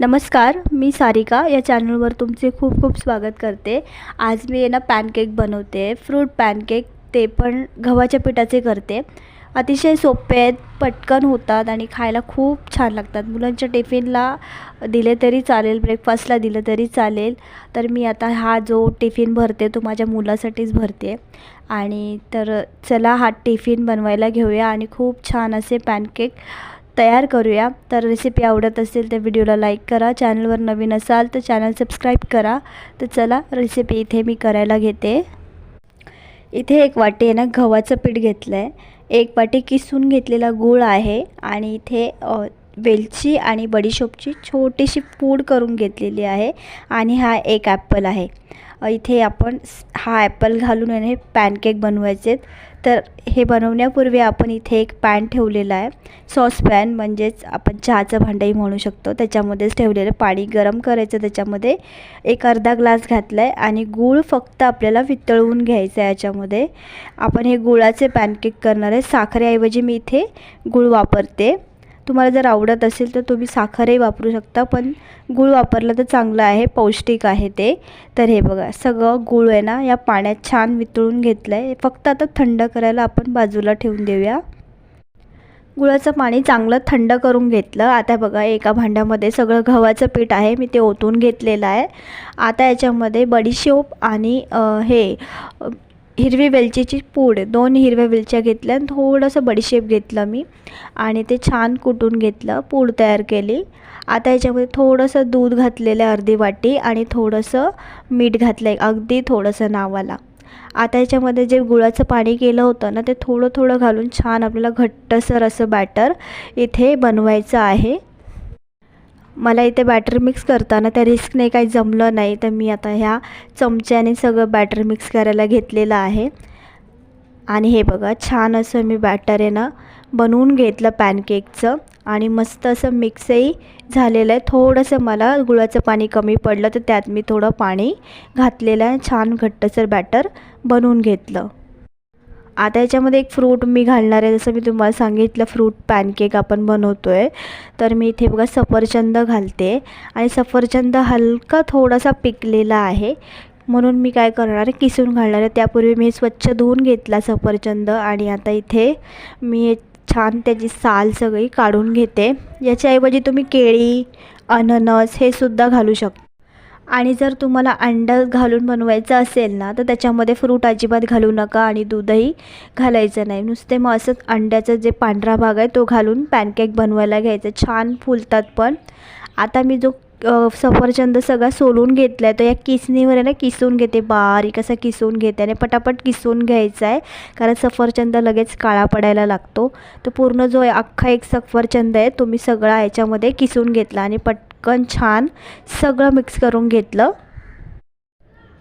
नमस्कार मी सारिका. या चॅनलवर तुमचे खूप खूप स्वागत करते. आज मी आहे ना पॅनकेक बनवते. फ्रूट पॅनकेक ते पण गव्हाच्या पिठाचे करते. अतिशय सोपे आहेत पटकन होतात आणि खायला खूप छान लागतात. मुलांच्या टिफिनला दिले तरी चालेल ब्रेकफास्टला दिलं तरी चालेल. तर मी आता हा जो टिफिन भरते तो माझ्या मुलासाठीच भरते. आणि तर चला हा टिफिन बनवायला घेऊया आणि खूप छान असे पॅनकेक तयार करूया. तर रेसिपी आवडत असेल तर व्हिडिओला लाईक करा. चॅनलवर नवीन असाल तर चॅनल सबस्क्राईब करा. तर चला रेसिपी इथे मी करायला घेते. इथे एक वाटी आहे ना गव्हाचं पीठ घेतलं आहे एक वाटी किसून घेतलेला गूळ आहे आणि इथे वेलची आणि बडीशोपची छोटीशी पूड करून घेतलेली आहे आणि हा एक ॲपल आहे. इथे आपण हा ॲपल घालून आणि हे पॅनकेक बनवायचे तर हे बनवण्यापूर्वी आपण इथे एक पॅन ठेवलेला आहे. सॉस पॅन म्हणजेच आपण चहाचं भांडंही म्हणू शकतो. त्याच्यामध्येच ठेवलेलं पाणी गरम करायचं. त्याच्यामध्ये एक अर्धा ग्लास घातला आहे आणि गूळ फक्त आपल्याला वितळवून घ्यायचं आहे याच्यामध्ये. आपण हे गुळाचे पॅनकेक करणार आहे. साखरेऐवजी मी इथे गूळ वापरते. तुम्हाला जर आवडत असेल तर तुम्ही साखरही वापरू शकता पण गूळ वापरलं तर चांगलं आहे पौष्टिक आहे ते. तर हे बघा सगळं गूळ आहे ना या पाण्यात छान वितळून घेतलं आहे फक्त आता थंड करायला आपण बाजूला ठेवून देऊया. गुळाचं पाणी चांगलं थंड करून घेतलं. आता बघा एका भांड्यामध्ये सगळं गव्हाचं पीठ आहे मी ते ओतून घेतलेलं आहे. आता याच्यामध्ये बडीशेप आणि हे हिरवी वेलचीची पूड दोन हिरव्या वेलच्या घेतल्या आणि थोडंसं बडीशेप घेतलं मी. आणि ते छान कुटून घेतलं पूड तयार केली. आता याच्यामध्ये थोडंसं दूध घातलेलं आहे अर्धी वाटी आणि थोडंसं मीठ घातलं आहे अगदी थोडंसं नावाला. आता याच्यामध्ये जे गुळाचं पाणी केलं होतं ना ते थोडं थोडं घालून छान आपल्याला घट्टसर असं बॅटर इथे बनवायचं आहे. मला इथे बॅटर मिक्स करताना त्या रिस्कने काही जमलं नाही तर मी आता ह्या चमच्याने सगळं बॅटर मिक्स करायला घेतलेलं आहे. आणि हे बघा छान असं मी बॅटर आहे ना बनवून घेतलं पॅनकेकचं आणि मस्त असं मिक्सही झालेलं आहे. थोडंसं मला गुळाचं पाणी कमी पडलं तर त्यात मी थोडं पाणी घातलेलं आहे. छान घट्टसर बॅटर बनवून घेतलं. आता याच्यामध्ये एक फ्रूट मी घालणार आहे. जसं मी तुम्हाला सांगितलं फ्रूट पॅनकेक आपण बनवतो आहे तर मी इथे बघा सफरचंद घालते. आणि सफरचंद हलका थोडासा पिकलेला आहे. म्हणून मी काय करणार आहे किसून घालणार आहे. त्यापूर्वी मी स्वच्छ धुवून घेतला सफरचंद आणि आता इथे मी छान त्याची साल सगळी काढून घेते. याच्याऐवजी तुम्ही केळी अननस हे सुद्धा घालू शकता. आणि जर तुम्हाला अंडं घालून बनवायचं असेल ना तर त्याच्यामध्ये फ्रूट अजिबात घालू नका आणि दूधही घालायचं नाही. नुसते मग असंच अंड्याचा जे पांढरा भाग आहे तो घालून पॅनकेक बनवायला घ्यायचं. छान फुलतात पण. आता मी जो सफरचंद सगळा सोलून घेतला आहे तो या किसणीवर आहे ना किसून घेते. बारीक असं किसून घेते आणि पटापट किसून घ्यायचा आहे कारण सफरचंद लगेच काळा पडायला लागतो. तर पूर्ण जो आहे अख्खा एक सफरचंद आहे तो मी सगळा याच्यामध्ये किसून घेतला आणि पट पटकन छान सगळं मिक्स करून घेतलं.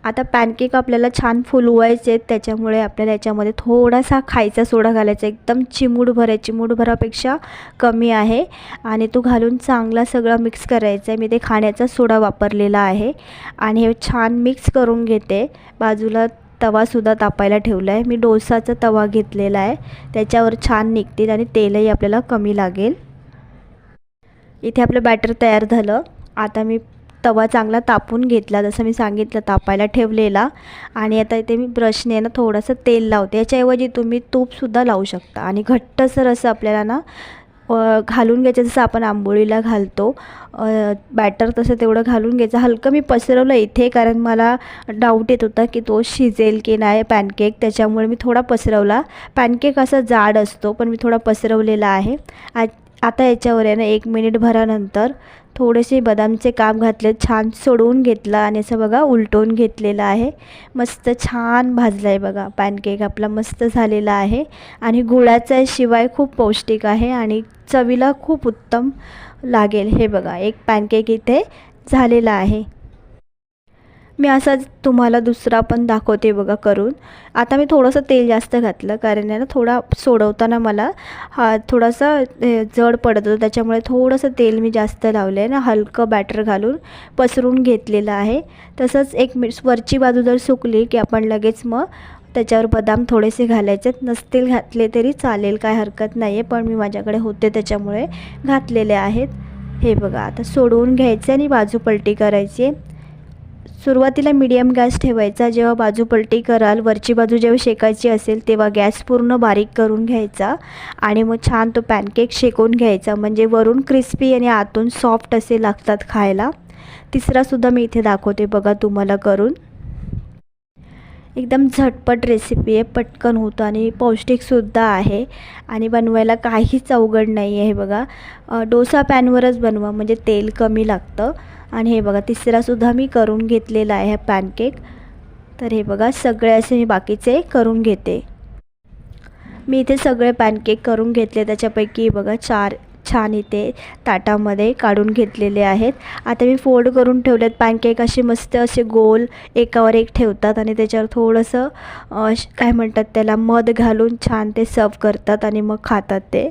आता पॅनकेक आपल्याला छान फुलवायचे आहेत त्याच्यामुळे आपल्याला याच्यामध्ये थोडासा खायचा सोडा घालायचा. एकदम चिमूडभर आहे चिमूडभरापेक्षा कमी आहे. आणि तो घालून चांगला सगळं मिक्स करायचा आहे मी ते खाण्याचा सोडा वापरलेला आहे. आणि हे छान मिक्स करून घेते. बाजूला तवासुद्धा तापायला ठेवला आहे मी डोसाचा तवा घेतलेला आहे. त्याच्यावर छान निघतील आणि तेलही आपल्याला कमी लागेल. इथे आपलं बॅटर तयार झालं. आता मी तवा चांगला तापून घेतला जसं मी सांगितलं तापायला ठेवलेला. आणि आता इथे मी ब्रशने ना थोडंसं तेल लावते. याच्याऐवजी तुम्ही तूपसुद्धा लावू शकता. आणि घट्टसर असं आपल्याला ना घालून घ्यायचं जसं आपण आंबोळीला घालतो. बॅटर तसं तेवढं घालून घ्यायचं. हलकं मी पसरवलं इथे कारण मला डाऊट येत होता की तो शिजेल की नाही पॅनकेक त्याच्यामुळे मी थोडा पसरवला. पॅनकेक असा जाड असतो पण मी थोडा पसरवलेला आहे. आज आता याच्यावर आहे ना एक मिनिट भरानंतर थोडेसे बदामचे काप घातले छान सोडवून घेतलं आणि असं बघा उलटवून घेतलेलं आहे. मस्त छान भाजलं आहे बघा पॅनकेक आपला मस्त झालेला आहे. आणि गुळाचा शिवाय खूप पौष्टिक आहे आणि चवीला खूप उत्तम लागेल. हे बघा एक पॅनकेक इथे झालेला आहे. मी असाच तुम्हाला दुसरा पण दाखवते बघा करून. आता मी थोडंसं तेल जास्त घातलं कारण आहे ना थोडा सोडवताना मला हा थोडासा जड पडत होतं. त्याच्यामुळे थोडंसं तेल मी जास्त लावलं आहे ना हलकं बॅटर घालून पसरून घेतलेलं आहे. तसंच एक मिनिट वरची बाजू जर सुकली की आपण लगेच मग त्याच्यावर बदाम थोडेसे घालायचे. नसतील घातले तरी चालेल काय हरकत नाही आहे पण मी माझ्याकडे होते त्याच्यामुळे घातलेले आहेत. हे बघा आता सोडवून घ्यायचे आणि बाजू पलटी करायची सुरुवातीला मीडियम गॅस ठेवायचा जेव्हा बाजू पलटी कराल वरची बाजू जेव्हा शेकायची असेल तेव्हा गॅस पूर्ण बारीक करून घ्यायचा आणि मग छान तो पॅनकेक शेकून घ्यायचा. म्हणजे वरून क्रिस्पी आणि आतून सॉफ्ट असे लागतात खायला. तिसरासुद्धा मी इथे दाखवते बघा तुम्हाला करून. एकदम झटपट रेसिपी आहे पटकन होतं आणि पौष्टिकसुद्धा आहे. आणि बनवायला काहीच अवघड नाही आहे हे बघा. डोसा पॅनवरच बनवा म्हणजे तेल कमी लागतं. आणि हे बघा तिसरासुद्धा मी करून घेतलेला आहे हा पॅनकेक तर हे बघा सगळे असे मी बाकीचे करून घेते. मी इथे सगळे पॅनकेक करून घेतले. त्याच्यापैकी बघा चार छान इथे ताटामध्ये काढून घेतलेले आहेत. आता मी फोल्ड करून ठेवलेत. पॅनकेक असे मस्त असे गोल एकावर एक ठेवतात आणि त्याच्यावर थोडंसं काय म्हणतात त्याला मध घालून छान ते सर्व करतात आणि मग खातात ते.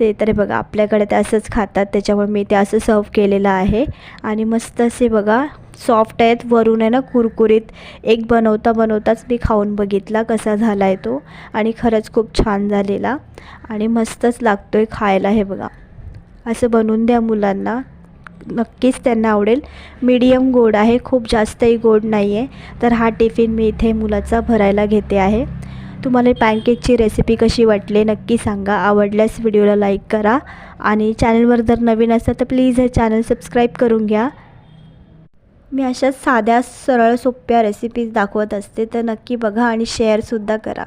ते तर बघा आपल्याकडे ते असंच खातात. त्याच्यामुळे मी ते असं सर्व केलेलं आहे. आणि मस्त असे बघा सॉफ्ट आहेत. वरून आहे ना कुरकुरीत. एक बनवता बनवताच मी खाऊन बघितला कसा झाला आहे तो. आणि खरंच खूप छान झालेला. आणि मस्तच लागतो आहे खायला हे बघा. असं बनवून द्या मुलांना. नक्कीच त्यांना आवडेल. मीडियम गोड आहे खूप जास्तही गोड नाही आहे तर हा टिफिन मी इथे मुलाचा भरायला घेते आहे. तुम्हाला पॅनकेकची रेसिपी कशी वाटली नक्की सांगा. आवडल्यास व्हिडिओला लाईक करा. आणि चॅनलवर जर नवीन असाल तर प्लीज हे चॅनल सबस्क्राईब करून घ्या. मी अशाच साध्या सरळ सोप्या रेसिपीज दाखवत असते. तर नक्की बघा आणि शेअरसुद्धा करा.